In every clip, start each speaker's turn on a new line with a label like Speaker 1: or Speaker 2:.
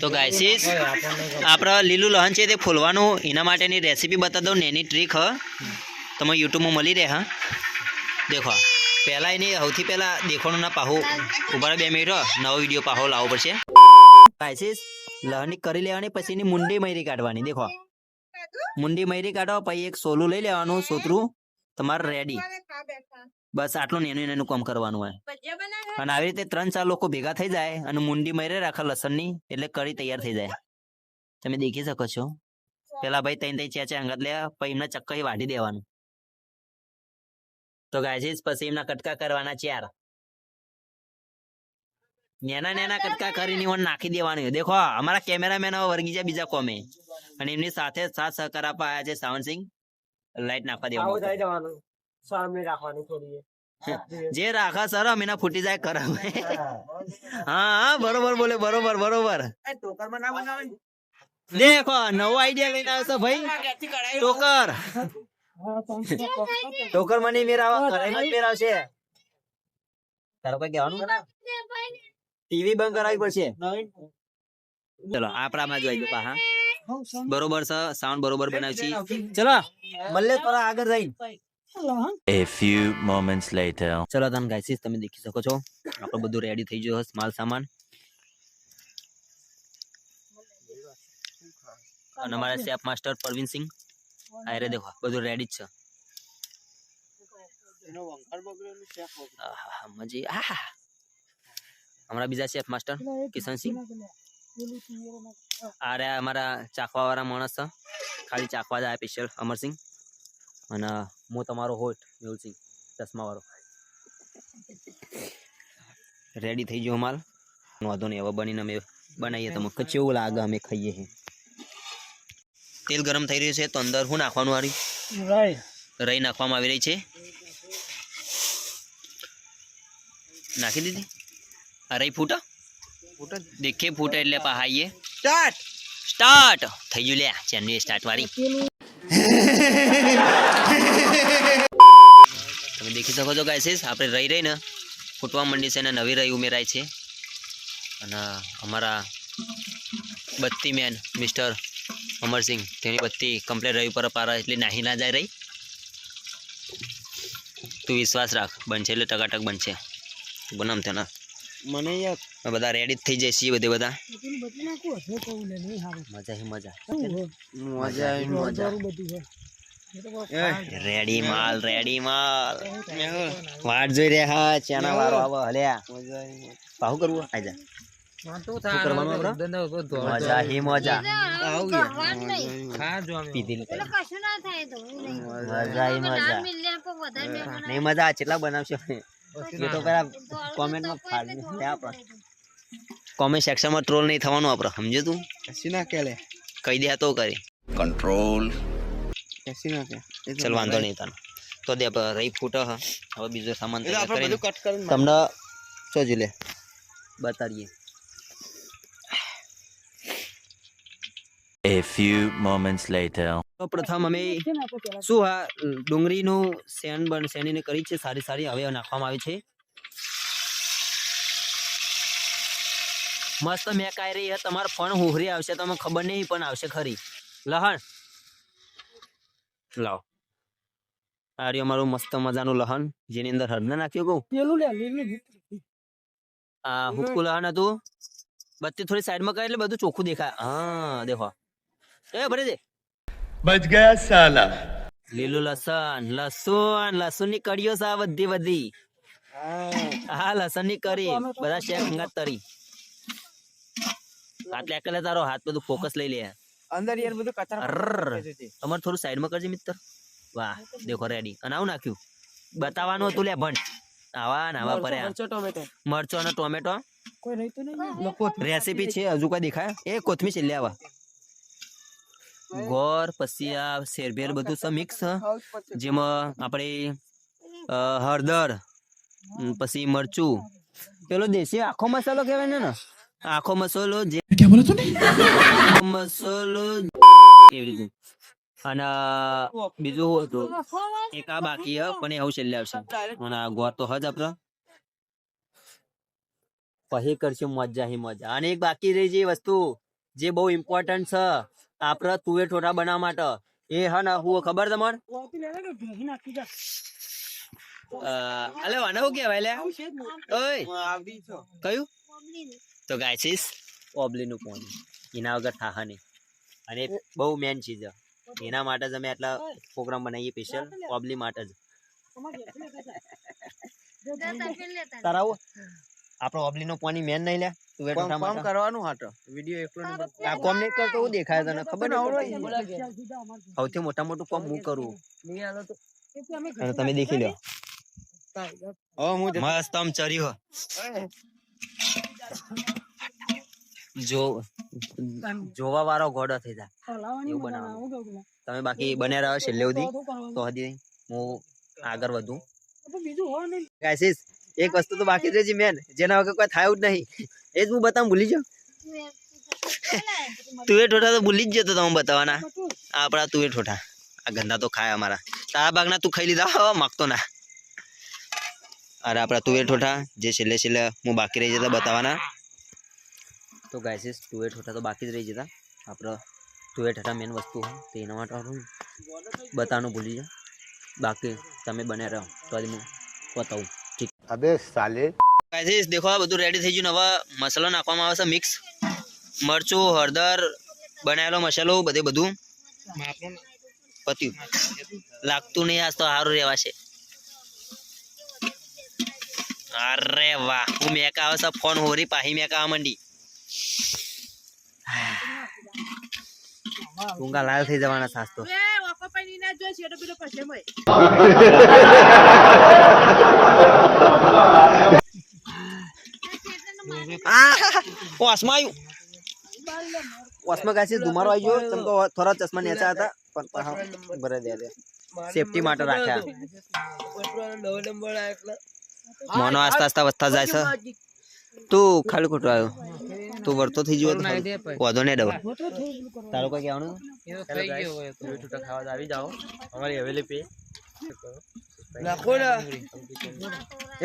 Speaker 1: તો ગાયસીસ આપણે લીલું લહન છે તે ફૂલવાનું. એના માટેની રેસીપી બતા દઉં ને એની ટ્રીક હ તમે યુટ્યુબમાં મળી રહે, હા. દેખો પહેલાં એની સૌથી પહેલાં દેખવાનું પાહો ઊભા બે મિનિટ. નવો વીડિયો પાહો લાવવો પડશે. ગાયસીસ લહની કરી લેવાની, પછી એની મુંડી મયરી કાઢવાની. દેખો મુંડી મયરી કાઢો પછી એક સોલું લઈ લેવાનું, સોતરું. તમારે રેડી બસ આટલું નેનું નેનું કામ કરવાનું હોય. અને આવી રીતે ત્રણ ચાર લોકો ભેગા થઈ જાય અને મુંડી મરે રાખે લસણની એટલે કઢી તૈયાર થઈ જાય. તમે દેખી શકો છો. પેલા ભાઈ ત્રણ ચાર ચાર અંગત લે પછી એમને ચક્કર વાઢી દેવાનું. તો ગાજીસ પછી એમના કટકા કરવાના ચાર. નેના નેના કટકા કરીને ઈવન નાખી દેવાનું દેખો અમારા કેમેરામેન વર્ગી જાય બીજા કોમે. અને એમની સાથે સાથ સહકાર આપવા આવ્યા છે સાવનસિંહ લાઈટ નાખવા દેવાનું.
Speaker 2: થઈ જવાનું. સામે રાખવાની થોડી
Speaker 1: જે રાખા સર એના ફૂટી જાય કર હા હા બરોબર બોલે બરોબર બરોબર.
Speaker 2: ટોકરમાં ના બનાવે
Speaker 1: દેખો નવો આઈડિયા લઈને આવશો ભાઈ. ટોકર. ટોકર મને મેરાવા કરાઈ મેરાવશે. તારો કઈ કહેવાનું ટીવી બંધ કરાવી પડશે. ચલો આપણામાં જોઈ હા. બરોબર છે સાઉન્ડ બરોબર બનાવી છે ચલો મલ્લે થોડા આગળ જઈ
Speaker 3: A few moments later.
Speaker 1: ચલો તને ગાઈસીસ તમે દેખી શકો છો. આપણું બધું રેડી થઈ ગયું હશે માલ સામાન. અને અમારા શેફ માસ્ટર પરવીન સિંગ આયરે દેખો બધું રેડી જ છે. આહાહા, મજી આહા અમારા બીજા શેફ માસ્ટર કિશનસિંહ આ રહ્યા અમારા ચાખવા વાળા માણસ છે. ખાલી ચાખવા જાય સ્પેશિયલ અમરસિંહ અને હું તમારો હોટ મેહુલસિંહ ચશ્મા વાળો રેડી થઈ ગયો માલ? વાંધો નહીં હવે બનીને અમે બનાવીએ તો મસ્ત એવું લાગે અમે ખાઈએ છીએ તેલ ગરમ થઈ રહ્યું છે તો અંદર શું નાખવાનું આવી
Speaker 2: રાઈ.
Speaker 1: રહી નાખવામાં આવી રહી છે. નાખી દીધી? આ રહી ફૂટા? દેખે ફૂટા એટલે પહાઈએ
Speaker 2: સ્ટાર્ટ
Speaker 1: સ્ટાર્ટ થઈ ગયું લે ચેનલ સ્ટાર્ટ વાળી તમે દેખી શકો છો. ગાઈસીસ આપણે રહી રહી ને ફૂટવા માંડી છે અને નવી રહી ઉમેરાય છે. અને અમારા બત્તી મેન મિસ્ટર અમરસિંહ તેની બત્તી કમ્પ્લેટ રહી પર પારા એટલે નાહી ના જાય રહી. તું વિશ્વાસ રાખ બનશે એટલે ટકાટક બનશે. બનામ તેના
Speaker 2: મને યાર.
Speaker 1: બધા રેડી થઈ જાય છીએ બધે. બધા મજા હી મજા.
Speaker 2: મજા બધું મજા.
Speaker 1: રેડી માલ રેડી માલ. વાટ જોઈ રહ્યા ચેના ચાના વાળો આવો હલ્યા. પાહુ કરવું? આજા મજા.
Speaker 4: કશું
Speaker 1: કેટલા બનાવશો. તો પેલા કોમેન્ટમાં ફાડી આપણે? કોમેન્ટ સેક્શનમાં ટ્રોલ નહીં થવાનું આપણે. સમજ્યો તું?
Speaker 2: કસી ના કે
Speaker 1: કહી દે તો કરી.
Speaker 2: કસી ના કે
Speaker 1: ચલ વાંધો નહીં તને. તો દે રહી ફૂટ હવે બીજો સામાન તમને ચોજી લે. બતાડીએ.
Speaker 3: A few moments later.
Speaker 1: તો પ્રથમ અમે શું આ ડુંગળીનું સેન બન સેનીને કરી છે સારી સારી હવે નાખવામાં આવી છે. મસ્ત મેં કાઈ રહી તમારો ફણ હુહરી આવશે તમને ખબર નહીં પણ આવશે ખરી. લહણ. લાવ આ રહ્યું અમારું મસ્ત મજાનું લહન જેની અંદર હરને નાખ્યું કહું
Speaker 2: પેલું લે
Speaker 1: આ હુક્કુ લહન હતું બત્તી થોડી સાઈડમાં કરે એટલે બધું ચોખ્ખું દેખાય હા દેખો એ ભરે દે
Speaker 5: બચ ગયા સાલા
Speaker 1: લીલું લસણ લસણ લસણ ની કડીઓ સા બધી બધી હા લસણ ની કરી બધા શેખ અંગાત તરી હાથ લેકલે તારો હાથ બધું ફોકસ લઈ લે
Speaker 2: અંદર યાર બધું કચરા
Speaker 1: અરર. તમારે થોડું સાઈડમાં કરજે મિત્ર. વાહ દેખો રેડી અને આવું નાખ્યું. બતાવવાનું હતું લે ભણ. આવા ને આવા પર્યા
Speaker 2: મરચો
Speaker 1: અને ટોમેટો.
Speaker 2: કોઈ રહી તો નહીં?
Speaker 1: રેસીપી છે હજુ કઈ દેખાય? એ કોથમી છેલ્લે આવા. ગોર પછી આ શેરભેર બધું છે મિક્સ. જેમાં આપણે હળદર પછી મરચું. પેલો દેશી આખો મસાલો કહેવાય ને ને આખો મસાલો જે આખો મસાલો એવી રીતે અને બીજું હતું? એક આ બાકી હે પણ એ હવે છેલ્લે આવશે. અને આ ગોર તો હજ આપડે. પછી કરશું મજા હી મજા. અને એક બાકી રહી જે વસ્તુ જે બહુ ઇમ્પોર્ટન્ટ છે આપણે તુવે ઠોટા બનાવવા માટે. એ હા ને હું ખબર તમારે? અલે વાને શું કહેવાય લે? ઓય
Speaker 2: આવડી છો.
Speaker 1: કયું. તો ગાયસીસ ઓબલીનું પાણી એના વગર થાહ નહીં. અને બહુ મેન ચીજ છે. એના માટે જ અમે આટલા પ્રોગ્રામ બનાવીએ સ્પેશિયલ ઓબલી માટે જ.
Speaker 4: લેતા
Speaker 1: આપણો ઓબલીનો પાણી મેન નહીં લે? તું
Speaker 2: કોમ કરવાનું હાટો. વિડિયો એકલો
Speaker 1: આ કોમ નહીં કરતો હું દેખાય તને. ખબર
Speaker 2: પણ આવડે.
Speaker 1: સૌથી મોટા મોટું કોમ હું કરું?
Speaker 2: નહીં આલો તો
Speaker 1: તમે દેખી લો.
Speaker 2: હવે હું
Speaker 1: મસ્ત આમ ચર્યો. જો જોવા વાળો ઘોડો થઈ જાય એવું બનાવવાનું. તમે બાકી બને રહ્યો છેલ્લે સુધી. તો હજી હું આગળ વધું. ગાઈસીસ એક વસ્તુ તો બાકી છે જી મેન જેના વગર કોઈ થાય જ નહીં. એ જ હું બતાવું ભૂલી જાઉં તુએ ઠોઠા તો ભૂલી જ જતો તમે બતાવવાના. આપણા તુએ ઠોઠા. આ ગંદા તો ખાય અમારા. તારા બાગના તું ખાઈ લીધા. માગતો ના. અરે આપણા તુવેર ઠોઠા જે છેલ્લે છેલ્લે હું બાકી રહી જતા બતાવવાના તો ગાયસીસ તુવેર ઠોઠા તો બાકી જ રહી જતા. આપણે તુવેર ઠોઠા મેન વસ્તુ હોય તો એના માટે હું બતાવવાનું ભૂલી જા. બાકી તમે બને રહો તો આજે હું બતાવું. ઠીક.
Speaker 5: અબે સાલે.
Speaker 1: ગાયસીસ દેખો આ બધું રેડી થઈ ગયું નવા મસાલો નાખવામાં આવે છે મિક્સ મરચું હળદર બનાવેલો મસાલો બધે બધું. પત્યું. લાગતું નહીં આજ તો સારું રહેવાશે. અરે વાહ હું મેકા આવે છે ફોન હોરી પાહી મેકા આવવા માંડી. ટૂંકા લાલ થઈ જવાના સાસ તો. આ ઓસમાં ઓસમાં કાચી ધુમારો આવી ગયો તમ તો થોડા ચશ્મા નેચા હતા પણ ભરે દે દે. સેફટી માટે રાખ્યા. મોનો આસ્તા આસ્તા વધતા જાય છે. તું ખાલી ખોટું આવ્યો. તું વર્તો થઈ ગયો વધો ને ડબલ. તારું કોઈ કહેવાનું? ખાવા આવી જાઓ. અમારી હવેલી પે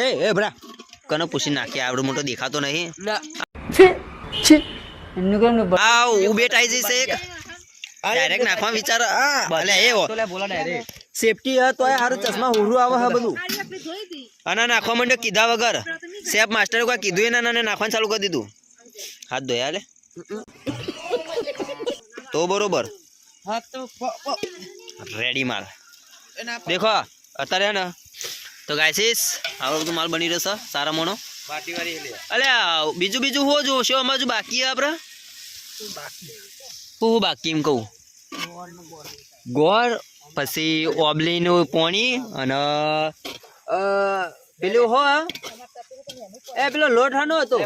Speaker 1: એ એ ભરા કને પૂછી નાખી આવડો મોટો દેખાતો નહીં.
Speaker 2: ના.
Speaker 1: આ આવી જઈશે એક. ડાયરેક્ટ નાખવા વિચાર આ અલે એ
Speaker 2: તો લે બોલા ડાયરેક્ટ
Speaker 1: સેફટી હે તોય હારું ચશ્મા હુરું આવે હે બધું. અને નાખવા માંડ્યો કીધા વગર સેફ માસ્ટરે કોઈ કીધું એના નાને નાખવાનું ચાલુ કરી દીધું. હાથ ધોયા લે. તો બરોબર. રેડી માલ દેખો અત્યારે ને તો ગાયસીસ આવો બધું માલ બની રહ્યો છે સારા મોનો.
Speaker 2: બાટી
Speaker 1: અલે આ બીજું બીજું હો જો શું અમારું બાકી આપણે હું બાકી એમ કહું? ગોળ પછી ઓબલીનું પોણી અને પેલું હો એ પેલો લોટ હાનો હતો.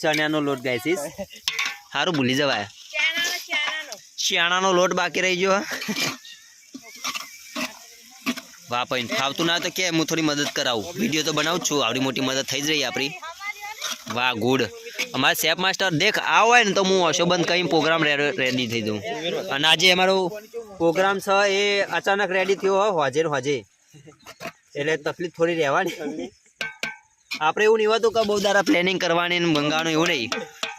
Speaker 1: ચણ્યાનો લોટ ગાયસીસ સારું ભૂલી જવાય. ચણાનો લોટ બાકી રહી ગયો વાહ પણ ફાવતું ના તો કે હું થોડી મદદ કરાવું. વીડિયો તો બનાવું છું આવડી મોટી મદદ થઈ જ રહી આપણી. વાહ ગુડ. અમારા શેફ માસ્ટર દેખ આ ને તો હું અશોબંધ કઈ પ્રોગ્રામ રેડી થઈ દઉં. અને આજે અમારો પ્રોગ્રામ છે એ અચાનક રેડી થયો હોય હોજે હોજે એટલે તકલીફ થોડી રહેવાની. આપણે એવું નહીં હોતું કે બહુ દારા પ્લેનિંગ કરવાની મંગાવાનું એવું નહીં.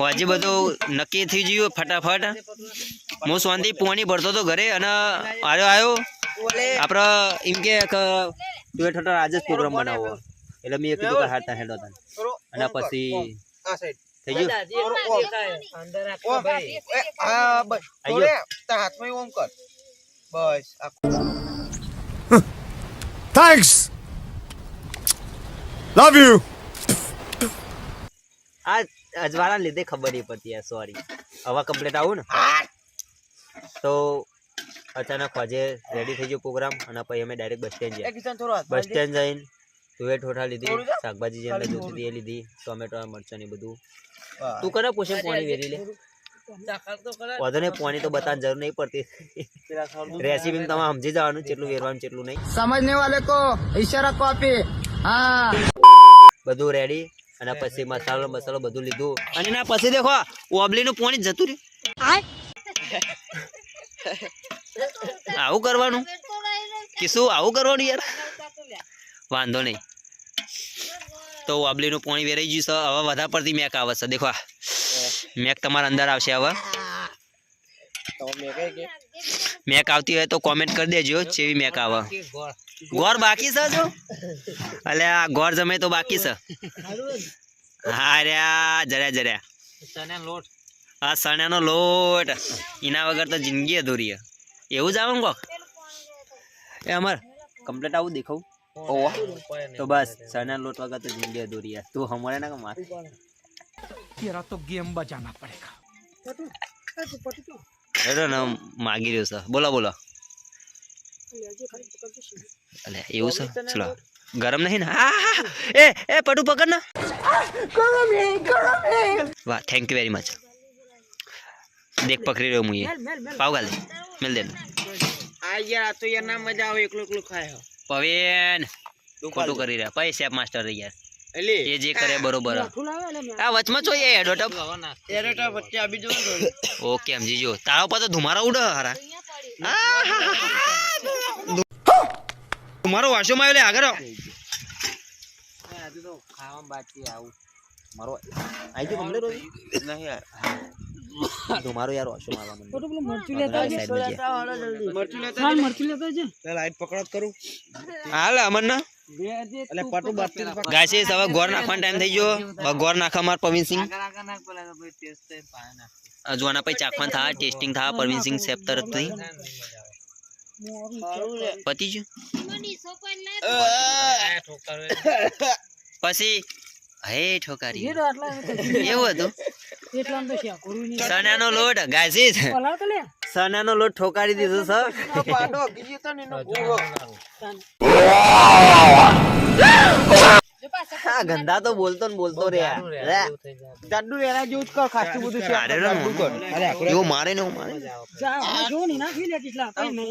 Speaker 1: હજી બધું નક્કી થઈ ગયું ફટાફટ. હું શાંતિ પોણી ભરતો તો ઘરે અને આવ્યો આવ્યો આપણે એમ કે કે તું આજે જ પ્રોગ્રામ બનાવવો એટલે મેં કીધું કે હારતા હેડો તને. અને પછી થઈ ગયું?
Speaker 2: બસ
Speaker 5: Thanks. Love you.
Speaker 1: આ અજવાળાને લીધે ખબર નહીં પડતી યાર સોરી હવા કમ્પ્લીટ આવું ને? તો અચાનક આજે રેડી થઈ ગયો પ્રોગ્રામ અને પછી અમે ડાયરેક્ટ બસ સ્ટેન્ડ
Speaker 2: જઈએ
Speaker 1: ગયા બસ સ્ટેન્ડ જઈને તુવેર ઠોઠા લીધી શાકભાજી જે અમે જોતી હતી એ લીધી ટોમેટો મરચાં ને બધું. તું કરે પૂછે પાણી વેરી લે? વધુ નહીં પોણી તો બતાવવાની જરૂર નહીં પડતી. રેસીપી તમે સમજી જવાનું કેટલું વેરવાનું કેટલું નહીં.
Speaker 2: સમજને વાલે કો ઈશારા કોપી હા.
Speaker 1: બધું રેડી અને પછી મસાલો મસાલો બધું લીધું. અને ના પછી દેખો ઓબલીનું પોણી જતું રહ્યું. આવું કરવાનું? કિસુ આવું કરવાનું યાર? વાંધો નહીં. તો ઓબલીનું પોણી વેરાઈ ગયું છે. હવે વધારે પડતી મેક આવે છે. દેખો મેક તમારા અંદર આવશે હવે. મેક આવતી હોય તો કોમેન્ટ કરી દેજો, જેવી મેક આવે. ગોર બાકી છે જો અલે, આ ગોર જમે તો બાકી છે. હા રહ્યા જર્યા જર્યા. આ સણાનો લોટ. એના વગર તો જિંદગી અધૂરી એવું જ આવે કોક? એ અમાર કમ્પ્લેટ આવું દેખાવું. તો બસ સણા લોટ વગર તો જિંદગી અધૂરી તું હમણાં ના કમાર
Speaker 6: तेरा तो गेम बजाना पड़ेगा
Speaker 1: હેડો ને માગી રહ્યો છે બોલો બોલો અલે એવું છે ચલો ગરમ નહીં ને હા હા, હા. એ એ પટુ પકડ ને વાહ થેન્ક યુ વેરી મચ દેખ પકડી રહ્યો હું એ પાવ ગાલે મેલ દે પવેન ખોટું કરી રહ્યા પછી શેફ માસ્ટર રહી યાર એ જે કરે બરોબર. આ વચમાં જોઈએ એડોટપ ઓકે સમજી જો તારા ઉપર તો ધુમારો ઉડે હારા. ધુમારો વાસો માં લે આગળ આવ. મારો આઈ ગયો કમ્પ્લીટ? હોય ધુમારો યાર વાસો મારવા હાલ અમન ના. ગાયસે હવે ગોર નાખવાનો ટાઈમ થઈ ગયો. હવે ગોર નાખા માર પ્રવીણસિંહ હજુ આના પછી ચાખવાનું થાય ટેસ્ટિંગ થાય સિંહ સેફ તરફથી પતી ગયું
Speaker 4: મને છોકરા લાય
Speaker 1: પછી? હે ઠોકારી. એવું હતું? સણાનો લોટ ગાયસીસ સનાનો લોટ ઠોકાડી દીધો ગંદા તો બોલતો ને બોલતો રે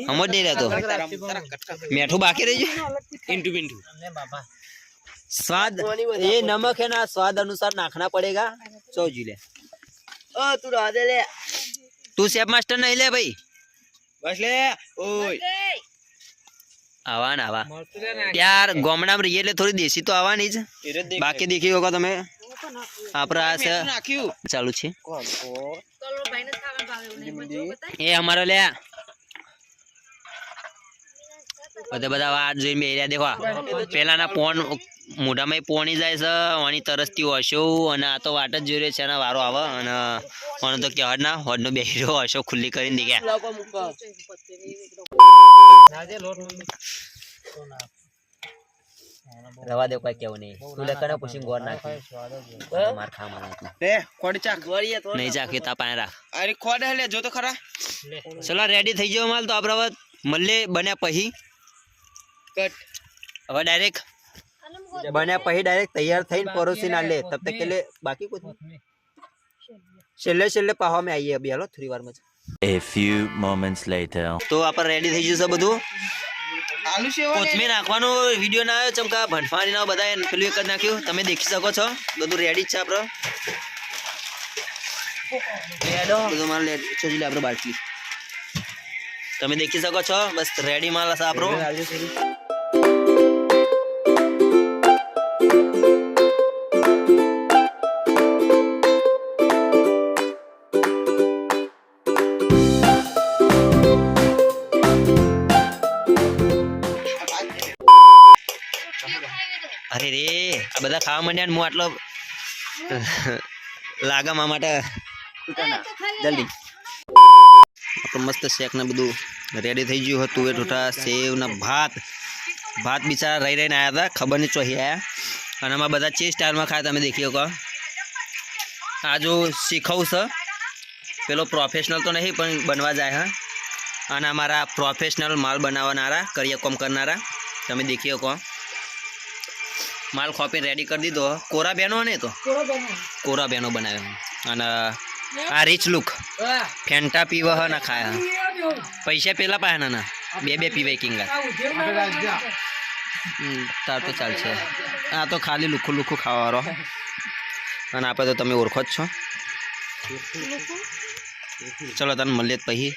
Speaker 1: સમજ નહીં રહેતો. મેઠું બાકી સ્વાદ એ નમક હે ના સ્વાદ અનુસાર નાખના પડેગા. ચૌજી લે. ઓ તું રાધે લે. તું સેફ માસ્ટર નહીં લે ભાઈ. બસ લે. ઓય. આવા. ને આવા યાર ગામડામાં રહીએ એટલે થોડી દેશી તો આવવાની જ. બાકી દેખી શકો તમે. આપણા આ ચાલુ છે. એ અમારો લે. બધા બધા વાત જોઈને બેર્યા દેખો પેલાના ફોન મોઢામાં પોણી જાય છે આની તરસથી હશો અને આ તો વાટ જ જોઈ રહ્યો છે અને વારો આવે અને આનો તો કહેવાય ના હોડનો રહ્યો હશો ખુલ્લી કરીને દીધા રવા દે કોઈ કેવું નહીં. તું લેકને પૂછીને ગોર નાખી. માર ખા માર નહીં ચાખી તા પાણી રાખ.
Speaker 7: અરે ખોડ લે જો તો ખરા.
Speaker 1: ચલો રેડી થઈ ગયો માલ તો આપણે મલ્લે બન્યા પછી.
Speaker 7: કટ.
Speaker 1: હવે ડાયરેક્ટ બન્યા પછી ડાયરેક્ટ તૈયાર થઈને પરોસી ના લે. તબ તક કે લે બાકી કોઈ છેલ્લે છેલ્લે પાહવા મેં આવીએ અભી. હાલો થોડી વારમાં.
Speaker 3: A few moments later.
Speaker 1: તો આપણે રેડી થઈ ગયું છે બધું?
Speaker 7: આલુ સેવા
Speaker 1: કોથમીર નાખવાનો વિડિયો ના આવ્યો ચમકા ભંડફાણી ના બધા પેલું એક જ નાખ્યું. તમે દેખી શકો છો. બધું રેડી છે આપણે બધું માલ રેડી છે એટલે આપણે બાકી તમે દેખી શકો છો. બસ રેડી માલ હશે આપણો અરે રે આ બધા ખાવા માંડ્યા ને હું આટલો લાગમા માટે જલ્દી. આપણું મસ્ત શેક ને બધું રેડી થઈ ગયું હતું એ ઠોઠા સેવ ને ભાત. ભાત બિચારા રહી રહીને આવ્યા હતા ખબર નહીં ચોહી આવ્યા અને આમાં બધા ચે સ્ટાઇલમાં ખાય તમે દેખી શકો. આ જો શીખવું છે. પેલો પ્રોફેશનલ તો નહીં પણ બનવા જાય હા. અને અમારા પ્રોફેશનલ માલ બનાવનારા કરિયા કોમ કરનારા તમે દેખી શકો. માલ ખોપીને રેડી કરી દીધો. કોરા બેનો ને એ તો? કોરા બેનો બનાવ્યો અને આ રીચ લુક ફેન્ટા પીવા હ ના ખાયા. પૈસા પેલા પાયા ના બે બે પીવાય કિંગા. હમ, તાર તો ચાલશે. આ તો ખાલી લુખું લુખું ખાવાવાળો અને આપણે તો તમે ઓળખો જ છો. ચલો તને મળીએ પછી.